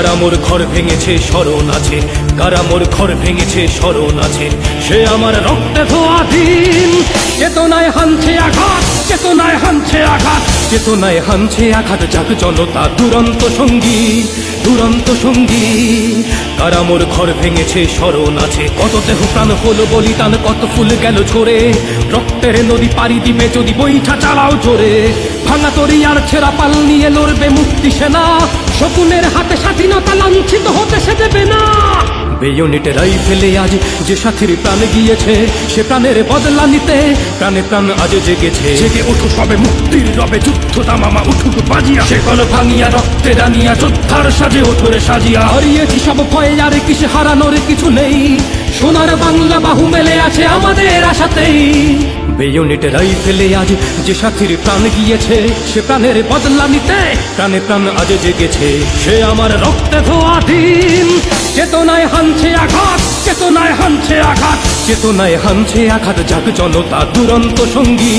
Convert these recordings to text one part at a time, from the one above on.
কারামোর ঘর ভেঙেছে, স্মরণ আছে। কারামোর ঘর ভেঙেছে, স্মরণ আছে। সে আমার রক্তে ধোয়া দিন। চেতনায় হানছে আঘাত, চেতনায় হানছে আঘাত। চেতনায় হানছে আঘাত, যাক জনতা, দুরন্ত সঙ্গী দুরন্ত সঙ্গী। কারামোর ঘর ভেঙেছে, স্মরণ আছে। কত দেহ প্রাণ হলো বলিদান, কত ফুল গেল ঝরে। রক্তের নদী পাড়ি দিবে, যদি বইটা চালাও জোরে। ভাঙা তরি আর ছেঁড়া পাল নিয়ে লড়বে মুক্তি সেনা। শকুনের হাতে স্বাধীনতা লাঞ্ছিত হতে সে দেবে না। বেয়নেটে রাইফেলে আজ যে সাথীর প্রাণ গিয়েছে সে প্রাণের বদলা নিতে প্রাণে প্রাণ আজ জেগেছে। জেগে উঠু সবে মুক্তির রবে যুদ্ধ তামামা উঠুক বাজিয়া। সে কল ভাঙিয়া রক্তে রানিয়া যোদ্ধার সাজে ওঠরে সাজিয়া। হারিয়েছি সব ভয়ে আর কিসে হারানোর কিছু নেই। সোনার বাংলা বাহু মেলে আছে আমাদের আশাতেই। বেয়নেটে রাইফেলে আজ যে সাথীর প্রাণ গিয়েছে, সে প্রাণের বদলা নিতে প্রাণে প্রাণ আজ জেগেছে। সে আমার রক্তে ধোয়া দিন চেতনায় হানছে আঘাত, চেতনায় হানছে আঘাত। চেতনায় হানছে আঘাত, যাক জনতা, দুরন্ত সঙ্গী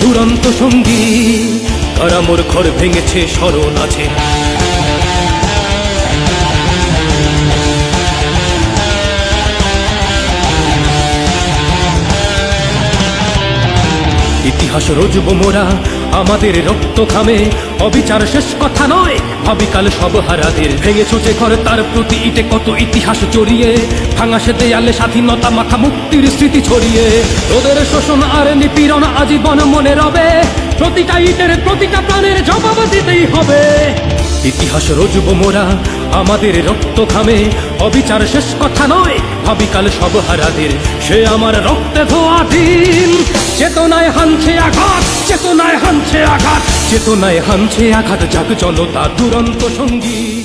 দুরন্ত সঙ্গী। কারামোর ঘর ভেঙেছে, স্মরণ আছে। ইতিহাস রজব মোরা, আমাদের রক্ত খামে অবিচার শেষ কথা নয় ভাবিকাল সব হারাদের। ভেঙে চোচে ঘর, তার প্রতি ইটে কত ইতিহাস জড়িয়ে। ভাঙা সে দেয়ালে স্বাধীনতা মাথা মুক্তির স্মৃতি ছড়িয়ে। ওদের শোষণ আর নিপীড়ন আজীবন মনে রবে। প্রতিটা ইটের, প্রতিটা প্রাণের জবাব দিতেই হবে। ইতিহাস রজব মোরা, আমাদের রক্ত খামে অবিচার শেষ কথা নয় ভাবিকাল সব হারাদের সে আমার রক্তে ধোয়া দিন। চেতনায় হানছে আঘাত, চেতনায় হানছে আঘাত, চেতনায় হানছে আঘাত। যাক জনতা, দুরন্ত সঙ্গী।